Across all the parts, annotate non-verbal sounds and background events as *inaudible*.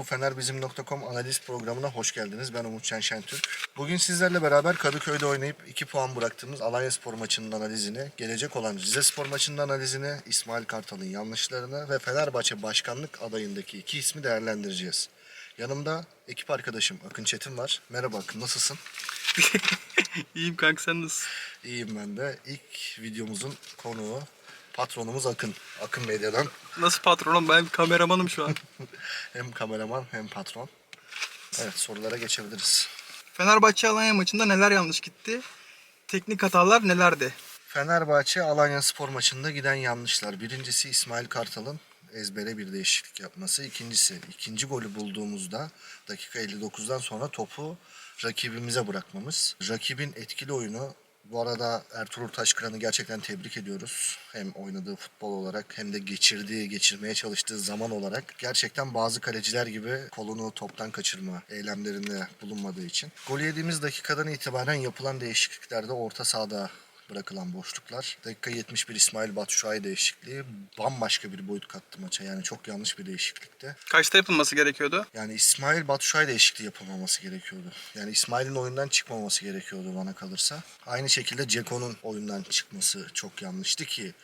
Bu fenerbizim.com analiz programına hoş geldiniz. Ben Umut Şen Şentürk. Bugün sizlerle beraber Kadıköy'de oynayıp 2 puan bıraktığımız Alanya Spor maçının analizini, gelecek olan Rize Spor maçının analizini, İsmail Kartal'ın yanlışlarını ve Fenerbahçe başkanlık adayındaki iki ismi değerlendireceğiz. Yanımda ekip arkadaşım Akın Çetin var. Merhaba Akın, nasılsın? *laughs* İyiyim kanka sen nasılsın? İyiyim ben de. İlk videomuzun konuğu patronumuz Akın. Akın Medya'dan Nasıl patronum? Ben kameramanım şu an. *laughs* hem kameraman hem patron. Evet sorulara geçebiliriz. Fenerbahçe Alanya maçında neler yanlış gitti? Teknik hatalar nelerdi? Fenerbahçe Alanya Spor maçında giden yanlışlar. Birincisi İsmail Kartal'ın ezbere bir değişiklik yapması. İkincisi ikinci golü bulduğumuzda dakika 59'dan sonra topu rakibimize bırakmamız. Rakibin etkili oyunu bu arada Ertuğrul Taşkıran'ı gerçekten tebrik ediyoruz. Hem oynadığı futbol olarak hem de geçirdiği, geçirmeye çalıştığı zaman olarak gerçekten bazı kaleciler gibi kolunu toptan kaçırma eylemlerinde bulunmadığı için. Gol yediğimiz dakikadan itibaren yapılan değişikliklerde orta sahada bırakılan boşluklar. Dakika 71 İsmail Batshuayi değişikliği bambaşka bir boyut kattı maça. Yani çok yanlış bir değişiklikti. Kaçta yapılması gerekiyordu? Yani İsmail Batshuayi değişikliği yapılmaması gerekiyordu. Yani İsmail'in oyundan çıkmaması gerekiyordu bana kalırsa. Aynı şekilde Ceko'nun oyundan çıkması çok yanlıştı ki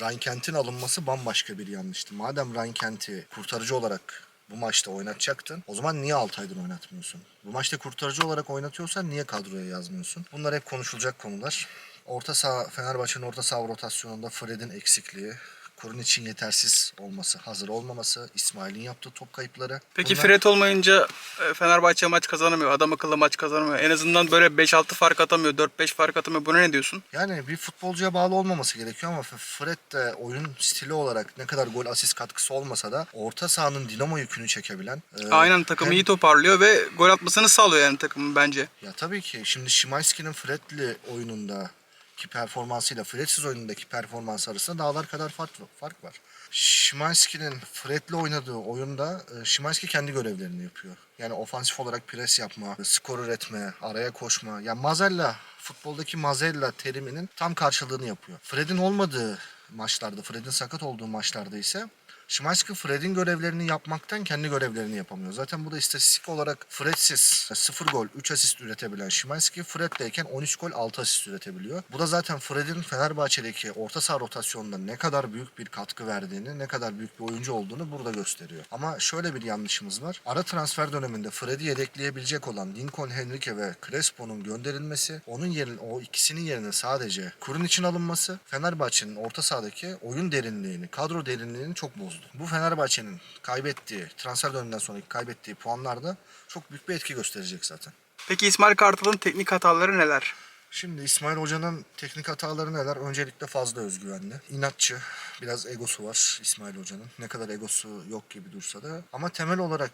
Ryan Kent'in alınması bambaşka bir yanlıştı. Madem Ryan Kent'i kurtarıcı olarak bu maçta oynatacaktın. O zaman niye Altay'dan oynatmıyorsun? Bu maçta kurtarıcı olarak oynatıyorsan niye kadroya yazmıyorsun? Bunlar hep konuşulacak konular. Orta saha, Fenerbahçe'nin orta saha rotasyonunda Fred'in eksikliği, Kurun için yetersiz olması, hazır olmaması, İsmail'in yaptığı top kayıpları. Peki Bunlar- Fred olmayınca e, Fenerbahçe maç kazanamıyor. Adam akıllı maç kazanamıyor. En azından böyle 5-6 fark atamıyor. 4-5 fark atamıyor. Buna ne diyorsun? Yani bir futbolcuya bağlı olmaması gerekiyor ama Fred de oyun stili olarak ne kadar gol asist katkısı olmasa da orta sahanın dinamo yükünü çekebilen. e, Aynen takımı hem- iyi toparlıyor ve gol atmasını sağlıyor yani takımın bence. Ya tabii ki şimdi Şimanski'nin Fred'li oyununda ki performansıyla Fred'siz oyunundaki performans arasında dağlar kadar fark, fark var. Şimanski'nin Fred'le oynadığı oyunda e, Şimanski kendi görevlerini yapıyor. Yani ofansif olarak pres yapma, skor üretme, araya koşma. Yani Mazella, futboldaki Mazella teriminin tam karşılığını yapıyor. Fred'in olmadığı maçlarda, Fred'in sakat olduğu maçlarda ise Şimanski Fred'in görevlerini yapmaktan kendi görevlerini yapamıyor. Zaten bu da istatistik olarak Fred'siz 0 gol 3 asist üretebilen Şimanski Fred'deyken 13 gol 6 asist üretebiliyor. Bu da zaten Fred'in Fenerbahçe'deki orta saha rotasyonunda ne kadar büyük bir katkı verdiğini, ne kadar büyük bir oyuncu olduğunu burada gösteriyor. Ama şöyle bir yanlışımız var. Ara transfer döneminde Fred'i yedekleyebilecek olan Lincoln Henrique ve Crespo'nun gönderilmesi, onun yerine o ikisinin yerine sadece Kurun için alınması Fenerbahçe'nin orta sahadaki oyun derinliğini, kadro derinliğini çok bozdu. Bu Fenerbahçe'nin kaybettiği, transfer döneminden sonraki kaybettiği puanlarda çok büyük bir etki gösterecek zaten. Peki İsmail Kartal'ın teknik hataları neler? Şimdi İsmail Hoca'nın teknik hataları neler? Öncelikle fazla özgüvenli. İnatçı. Biraz egosu var İsmail Hoca'nın. Ne kadar egosu yok gibi dursa da. Ama temel olarak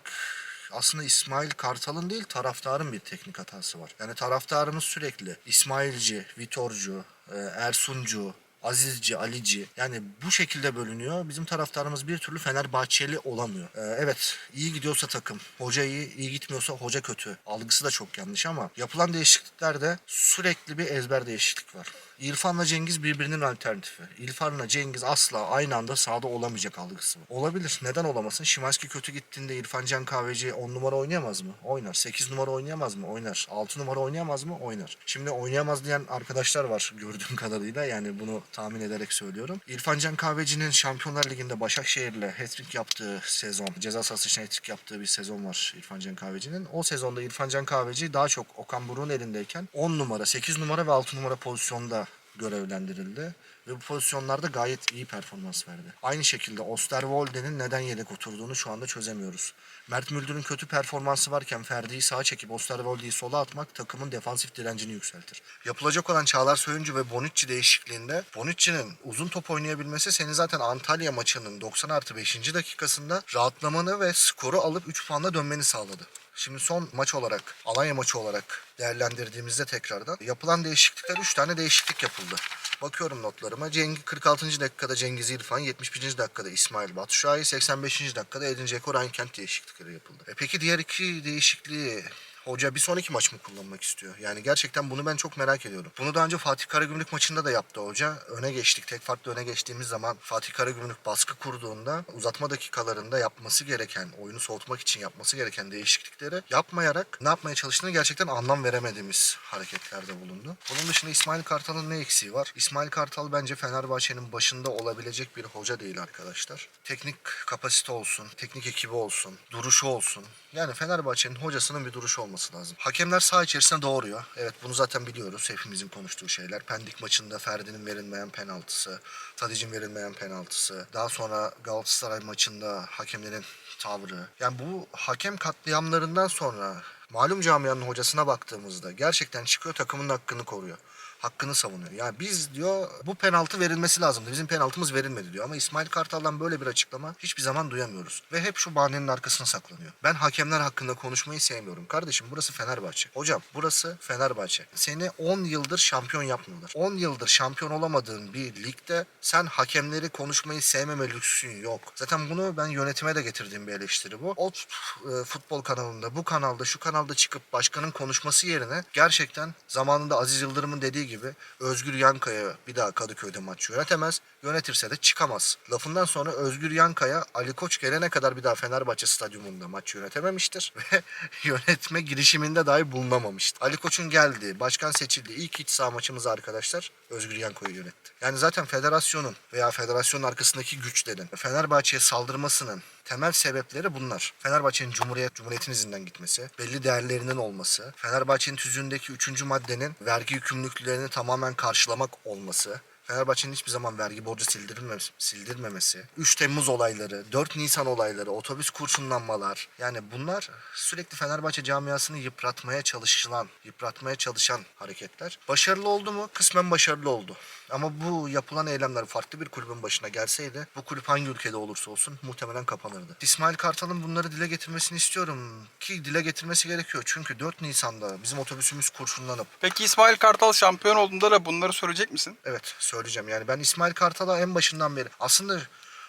aslında İsmail Kartal'ın değil taraftarın bir teknik hatası var. Yani taraftarımız sürekli İsmailci, Vitorcu, e, Ersuncu, Azizci, Alici yani bu şekilde bölünüyor. Bizim taraftarımız bir türlü Fenerbahçeli olamıyor. Ee, evet iyi gidiyorsa takım, hoca iyi, iyi gitmiyorsa hoca kötü. Algısı da çok yanlış ama yapılan değişikliklerde sürekli bir ezber değişiklik var. İrfan'la Cengiz birbirinin alternatifi. İrfan'la Cengiz asla aynı anda sahada olamayacak algısı var. Olabilir. Neden olamasın? Şimanski kötü gittiğinde İrfan Can Kahveci 10 numara oynayamaz mı? Oynar. 8 numara oynayamaz mı? Oynar. 6 numara oynayamaz mı? Oynar. Şimdi oynayamaz diyen arkadaşlar var gördüğüm kadarıyla. Yani bunu tahmin ederek söylüyorum. İrfan Can Kahveci'nin Şampiyonlar Ligi'nde Başakşehir'le hat-trick yaptığı sezon, ceza sahası için hat-trick yaptığı bir sezon var İrfan Can Kahveci'nin. O sezonda İrfan Can Kahveci daha çok Okan Buruk'un elindeyken 10 numara, 8 numara ve 6 numara pozisyonda görevlendirildi. Ve bu pozisyonlarda gayet iyi performans verdi. Aynı şekilde Osterwolde'nin neden yedek oturduğunu şu anda çözemiyoruz. Mert Müldür'ün kötü performansı varken Ferdi'yi sağa çekip Osterwolde'yi sola atmak takımın defansif direncini yükseltir. Yapılacak olan Çağlar Söyüncü ve Bonucci değişikliğinde Bonucci'nin uzun top oynayabilmesi seni zaten Antalya maçının 90 artı 5. dakikasında rahatlamanı ve skoru alıp 3 puanla dönmeni sağladı. Şimdi son maç olarak, Alanya maçı olarak değerlendirdiğimizde tekrardan yapılan değişiklikler 3 tane değişiklik yapıldı. Bakıyorum notlarıma. Cengiz 46. dakikada Cengiz İrfan, 71. dakikada İsmail Batshuayi, 85. dakikada Edin Dzeko Kent değişiklikleri yapıldı. E peki diğer iki değişikliği hoca bir sonraki maç mı kullanmak istiyor? Yani gerçekten bunu ben çok merak ediyorum. Bunu daha önce Fatih Karagümrük maçında da yaptı hoca. Öne geçtik. Tek farklı öne geçtiğimiz zaman Fatih Karagümrük baskı kurduğunda uzatma dakikalarında yapması gereken, oyunu soğutmak için yapması gereken değişiklikleri yapmayarak ne yapmaya çalıştığını gerçekten anlam veremediğimiz hareketlerde bulundu. Bunun dışında İsmail Kartal'ın ne eksiği var? İsmail Kartal bence Fenerbahçe'nin başında olabilecek bir hoca değil arkadaşlar. Teknik kapasite olsun, teknik ekibi olsun, duruşu olsun. Yani Fenerbahçe'nin hocasının bir duruşu olması lazım. Hakemler saha içerisinde doğuruyor. Evet bunu zaten biliyoruz. Hepimizin konuştuğu şeyler. Pendik maçında Ferdi'nin verilmeyen penaltısı, Tadic'in verilmeyen penaltısı. Daha sonra Galatasaray maçında hakemlerin tavrı. Yani bu hakem katliamlarından sonra malum camianın hocasına baktığımızda gerçekten çıkıyor takımın hakkını koruyor hakkını savunuyor. Yani biz diyor bu penaltı verilmesi lazımdı. Bizim penaltımız verilmedi diyor. Ama İsmail Kartal'dan böyle bir açıklama hiçbir zaman duyamıyoruz. Ve hep şu bahanenin arkasına saklanıyor. Ben hakemler hakkında konuşmayı sevmiyorum. Kardeşim burası Fenerbahçe. Hocam burası Fenerbahçe. Seni 10 yıldır şampiyon yapmıyorlar. 10 yıldır şampiyon olamadığın bir ligde sen hakemleri konuşmayı sevmeme lüksün yok. Zaten bunu ben yönetime de getirdiğim bir eleştiri bu. O e, futbol kanalında, bu kanalda, şu kanalda çıkıp başkanın konuşması yerine gerçekten zamanında Aziz Yıldırım'ın dediği gibi Özgür Yankaya bir daha Kadıköy'de maç yönetemez. Yönetirse de çıkamaz. Lafından sonra Özgür Yankaya Ali Koç gelene kadar bir daha Fenerbahçe stadyumunda maç yönetememiştir *laughs* ve yönetme girişiminde dahi bulunamamıştır. Ali Koç'un geldiği, başkan seçildiği ilk iç saha maçımızı arkadaşlar Özgür Yankaya'yı yönetti. Yani zaten federasyonun veya federasyonun arkasındaki güçlerin Fenerbahçe'ye saldırmasının temel sebepleri bunlar. Fenerbahçe'nin Cumhuriyet, Cumhuriyet'in izinden gitmesi, belli değerlerinin olması, Fenerbahçe'nin tüzüğündeki üçüncü maddenin vergi yükümlülüklerini tamamen karşılamak olması, Fenerbahçe'nin hiçbir zaman vergi borcu sildirilmemesi, sildirmemesi, 3 Temmuz olayları, 4 Nisan olayları, otobüs kurşunlanmalar yani bunlar sürekli Fenerbahçe camiasını yıpratmaya çalışılan, yıpratmaya çalışan hareketler. Başarılı oldu mu? Kısmen başarılı oldu. Ama bu yapılan eylemler farklı bir kulübün başına gelseydi bu kulüp hangi ülkede olursa olsun muhtemelen kapanırdı. İsmail Kartal'ın bunları dile getirmesini istiyorum ki dile getirmesi gerekiyor. Çünkü 4 Nisan'da bizim otobüsümüz kurşunlanıp Peki İsmail Kartal şampiyon olduğunda da bunları söyleyecek misin? Evet söyleyeceğim. Yani ben İsmail Kartal'a en başından beri aslında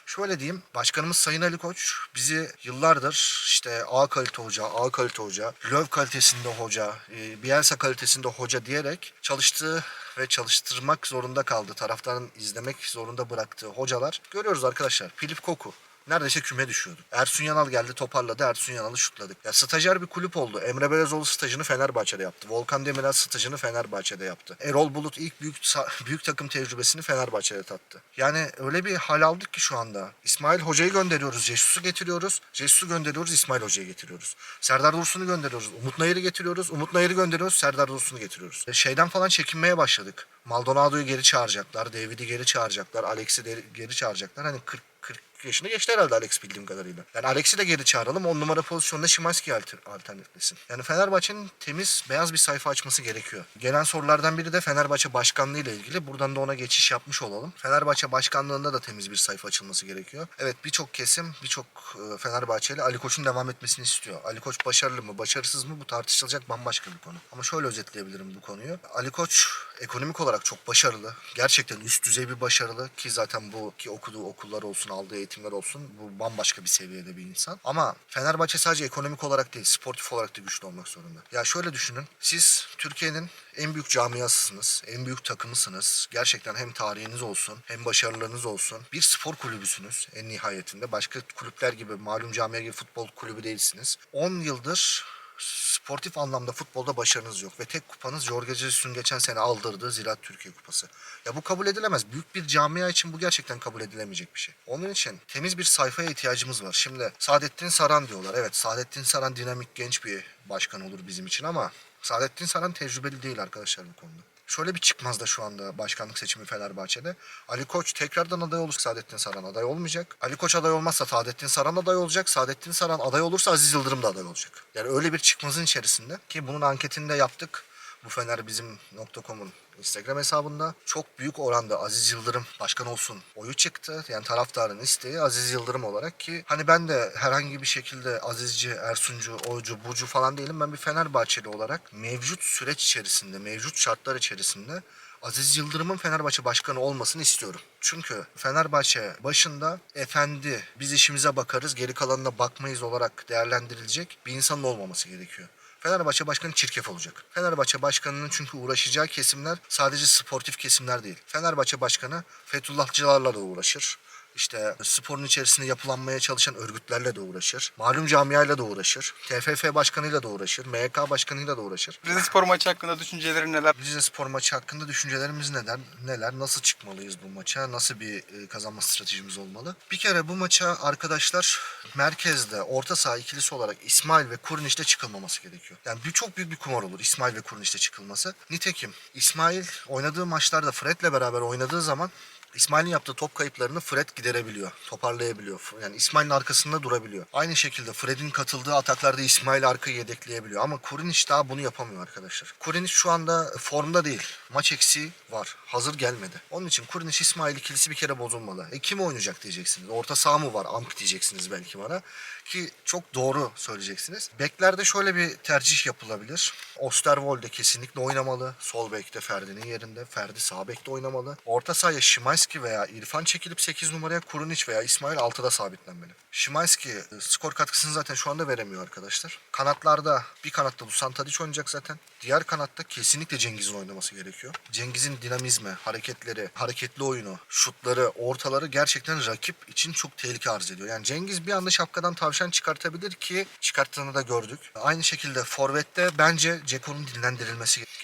şöyle diyeyim. Başkanımız Sayın Ali Koç bizi yıllardır işte A kalite hoca, A kalite hoca, Löw kalitesinde hoca, e, Bielsa kalitesinde hoca diyerek çalıştığı ve çalıştırmak zorunda kaldı. Taraftarın izlemek zorunda bıraktığı hocalar. Görüyoruz arkadaşlar. Filip Koku. Neredeyse küme düşüyordu. Ersun Yanal geldi toparladı. Ersun Yanal'ı şutladık. Ya stajyer bir kulüp oldu. Emre Belezoğlu stajını Fenerbahçe'de yaptı. Volkan Demirel stajını Fenerbahçe'de yaptı. Erol Bulut ilk büyük *laughs* büyük takım tecrübesini Fenerbahçe'de tattı. Yani öyle bir hal aldık ki şu anda. İsmail Hoca'yı gönderiyoruz. Jesus'u getiriyoruz. Jesus'u gönderiyoruz. İsmail Hoca'yı getiriyoruz. Serdar Dursun'u gönderiyoruz. Umut Nayır'ı getiriyoruz. Umut Nayır'ı gönderiyoruz. Serdar Dursun'u getiriyoruz. E, Şeyden falan çekinmeye başladık. Maldonado'yu geri çağıracaklar. David'i geri çağıracaklar. Alex'i geri çağıracaklar. Hani 40 40 yaşında geçti herhalde Alex bildiğim kadarıyla. Yani Alex'i de geri çağıralım. 10 numara pozisyonda Şimanski alternatiflesin. Yani Fenerbahçe'nin temiz beyaz bir sayfa açması gerekiyor. Gelen sorulardan biri de Fenerbahçe başkanlığı ile ilgili. Buradan da ona geçiş yapmış olalım. Fenerbahçe başkanlığında da temiz bir sayfa açılması gerekiyor. Evet birçok kesim, birçok e, Fenerbahçeli Ali Koç'un devam etmesini istiyor. Ali Koç başarılı mı, başarısız mı bu tartışılacak bambaşka bir konu. Ama şöyle özetleyebilirim bu konuyu. Ali Koç ekonomik olarak çok başarılı. Gerçekten üst düzey bir başarılı ki zaten bu ki okuduğu okullar olsun, aldığı eğitimler olsun bu bambaşka bir seviyede bir insan. Ama Fenerbahçe sadece ekonomik olarak değil, sportif olarak da güçlü olmak zorunda. Ya şöyle düşünün. Siz Türkiye'nin en büyük camiasısınız, en büyük takımısınız. Gerçekten hem tarihiniz olsun, hem başarılarınız olsun. Bir spor kulübüsünüz en nihayetinde. Başka kulüpler gibi, malum camia gibi futbol kulübü değilsiniz. 10 yıldır sportif anlamda futbolda başarınız yok ve tek kupanız Jorge Jesus'un geçen sene aldırdığı Ziraat Türkiye Kupası. Ya bu kabul edilemez. Büyük bir camia için bu gerçekten kabul edilemeyecek bir şey. Onun için temiz bir sayfaya ihtiyacımız var. Şimdi Saadettin Saran diyorlar. Evet Saadettin Saran dinamik genç bir başkan olur bizim için ama Saadettin Saran tecrübeli değil arkadaşlar bu konuda. Şöyle bir çıkmaz da şu anda başkanlık seçimi Fenerbahçe'de. Ali Koç tekrardan aday olursa Saadettin Saran aday olmayacak. Ali Koç aday olmazsa Saadettin Saran aday olacak. Saadettin Saran aday olursa Aziz Yıldırım da aday olacak. Yani öyle bir çıkmazın içerisinde ki bunun anketini de yaptık. Bu Fener bizim .com'un Instagram hesabında çok büyük oranda Aziz Yıldırım başkan olsun oyu çıktı. Yani taraftarın isteği Aziz Yıldırım olarak ki hani ben de herhangi bir şekilde Azizci, Ersuncu, Oycu, Burcu falan değilim. Ben bir Fenerbahçeli olarak mevcut süreç içerisinde, mevcut şartlar içerisinde Aziz Yıldırım'ın Fenerbahçe başkanı olmasını istiyorum. Çünkü Fenerbahçe başında efendi biz işimize bakarız geri kalanına bakmayız olarak değerlendirilecek bir insanın olmaması gerekiyor. Fenerbahçe Başkanı çirkef olacak. Fenerbahçe Başkanı'nın çünkü uğraşacağı kesimler sadece sportif kesimler değil. Fenerbahçe Başkanı Fethullahçılarla da uğraşır. İşte sporun içerisinde yapılanmaya çalışan örgütlerle de uğraşır. Malum camiayla da uğraşır. TFF başkanıyla da uğraşır. MYK başkanıyla da uğraşır. Rize Spor maçı hakkında düşüncelerin neler? Rize Spor maçı hakkında düşüncelerimiz neler? Neler? Nasıl çıkmalıyız bu maça? Nasıl bir e, kazanma stratejimiz olmalı? Bir kere bu maça arkadaşlar merkezde orta saha ikilisi olarak İsmail ve Kurniç'te çıkılmaması gerekiyor. Yani bir çok büyük bir kumar olur İsmail ve Kurniç'te çıkılması. Nitekim İsmail oynadığı maçlarda Fred'le beraber oynadığı zaman İsmail'in yaptığı top kayıplarını Fred giderebiliyor, toparlayabiliyor. Yani İsmail'in arkasında durabiliyor. Aynı şekilde Fred'in katıldığı ataklarda İsmail arkayı yedekleyebiliyor. Ama Kurinic daha bunu yapamıyor arkadaşlar. Kurinic şu anda formda değil. Maç eksiği var. Hazır gelmedi. Onun için Kurinic İsmail ikilisi bir kere bozulmalı. E kim oynayacak diyeceksiniz. Orta saha mı var? Amp diyeceksiniz belki bana. Ki çok doğru söyleyeceksiniz. Beklerde şöyle bir tercih yapılabilir. Osterwolde kesinlikle oynamalı. Sol bekte Ferdi'nin yerinde. Ferdi sağ bekte oynamalı. Orta sahaya Şimanski veya İrfan çekilip 8 numaraya Kurunic veya İsmail 6'da sabitlenmeli. Şimanski e, skor katkısını zaten şu anda veremiyor arkadaşlar. Kanatlarda bir kanatta Dusan Tadic oynayacak zaten. Diğer kanatta kesinlikle Cengiz'in oynaması gerekiyor. Cengiz'in dinamizmi, hareketleri, hareketli oyunu, şutları, ortaları gerçekten rakip için çok tehlike arz ediyor. Yani Cengiz bir anda şapkadan tavşan çıkartabilir ki çıkarttığını da gördük. Aynı şekilde Forvet'te bence Ceko'nun dinlendirilmesi gerekiyor.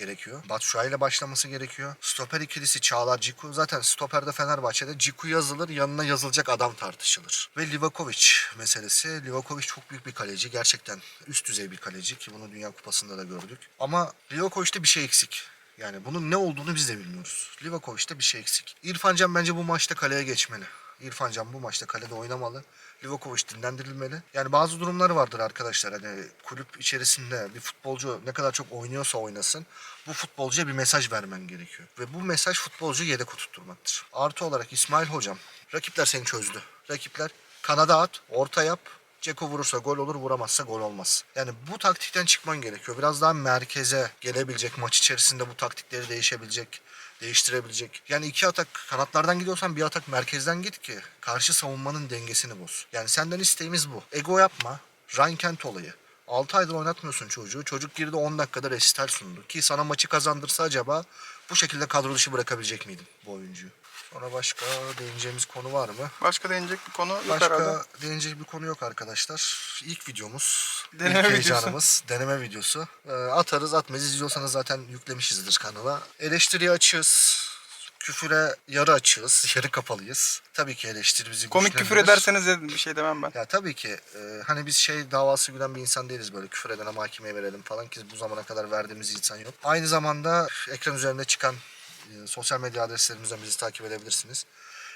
Batshuayi ile başlaması gerekiyor. Stoper ikilisi Çağlar Ciku. Zaten stoperde Fenerbahçe'de Ciku yazılır yanına yazılacak adam tartışılır. Ve Livakovic meselesi. Livakovic çok büyük bir kaleci. Gerçekten üst düzey bir kaleci ki bunu Dünya Kupası'nda da gördük. Ama Livakovic'te bir şey eksik. Yani bunun ne olduğunu biz de bilmiyoruz. Livakovic'te bir şey eksik. İrfan Can bence bu maçta kaleye geçmeli. İrfan Can bu maçta kalede oynamalı. Livakovic dinlendirilmeli. Yani bazı durumları vardır arkadaşlar. Hani kulüp içerisinde bir futbolcu ne kadar çok oynuyorsa oynasın bu futbolcuya bir mesaj vermen gerekiyor. Ve bu mesaj futbolcuyu yedek oturtturmaktır. Artı olarak İsmail Hocam rakipler seni çözdü. Rakipler kanada at, orta yap, Ceko vurursa gol olur, vuramazsa gol olmaz. Yani bu taktikten çıkman gerekiyor. Biraz daha merkeze gelebilecek, maç içerisinde bu taktikleri değişebilecek, değiştirebilecek. Yani iki atak kanatlardan gidiyorsan bir atak merkezden git ki karşı savunmanın dengesini boz. Yani senden isteğimiz bu. Ego yapma. Ryan Kent olayı. 6 aydır oynatmıyorsun çocuğu. Çocuk girdi 10 dakikada resital sundu. Ki sana maçı kazandırsa acaba bu şekilde kadro dışı bırakabilecek miydin bu oyuncuyu? Sonra başka değineceğimiz konu var mı? Başka değinecek bir konu yok herhalde. Başka değinecek bir konu yok arkadaşlar. İlk videomuz, Deneme ilk videosu. heyecanımız, deneme videosu. Ee, atarız atmayız izliyorsanız zaten yüklemişizdir kanala. Eleştiriye açığız. Küfüre yarı açığız, *laughs* yarı kapalıyız. Tabii ki eleştiri bizi Komik küfür güçlendirir. ederseniz de bir şey demem ben. Ya tabii ki e, hani biz şey davası güden bir insan değiliz böyle küfür edene mahkemeye verelim falan ki bu zamana kadar verdiğimiz insan yok. Aynı zamanda ekran üzerinde çıkan e, sosyal medya adreslerimizden bizi takip edebilirsiniz.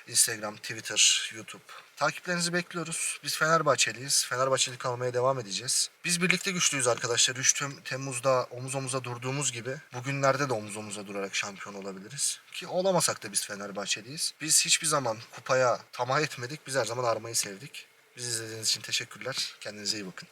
Instagram, Twitter, YouTube. Takiplerinizi bekliyoruz. Biz Fenerbahçeliyiz. Fenerbahçeli kalmaya devam edeceğiz. Biz birlikte güçlüyüz arkadaşlar. 3 Tem- Temmuz'da omuz omuza durduğumuz gibi bugünlerde de omuz omuza durarak şampiyon olabiliriz. Ki olamasak da biz Fenerbahçeliyiz. Biz hiçbir zaman kupaya tamah etmedik. Biz her zaman armayı sevdik. Bizi izlediğiniz için teşekkürler. Kendinize iyi bakın.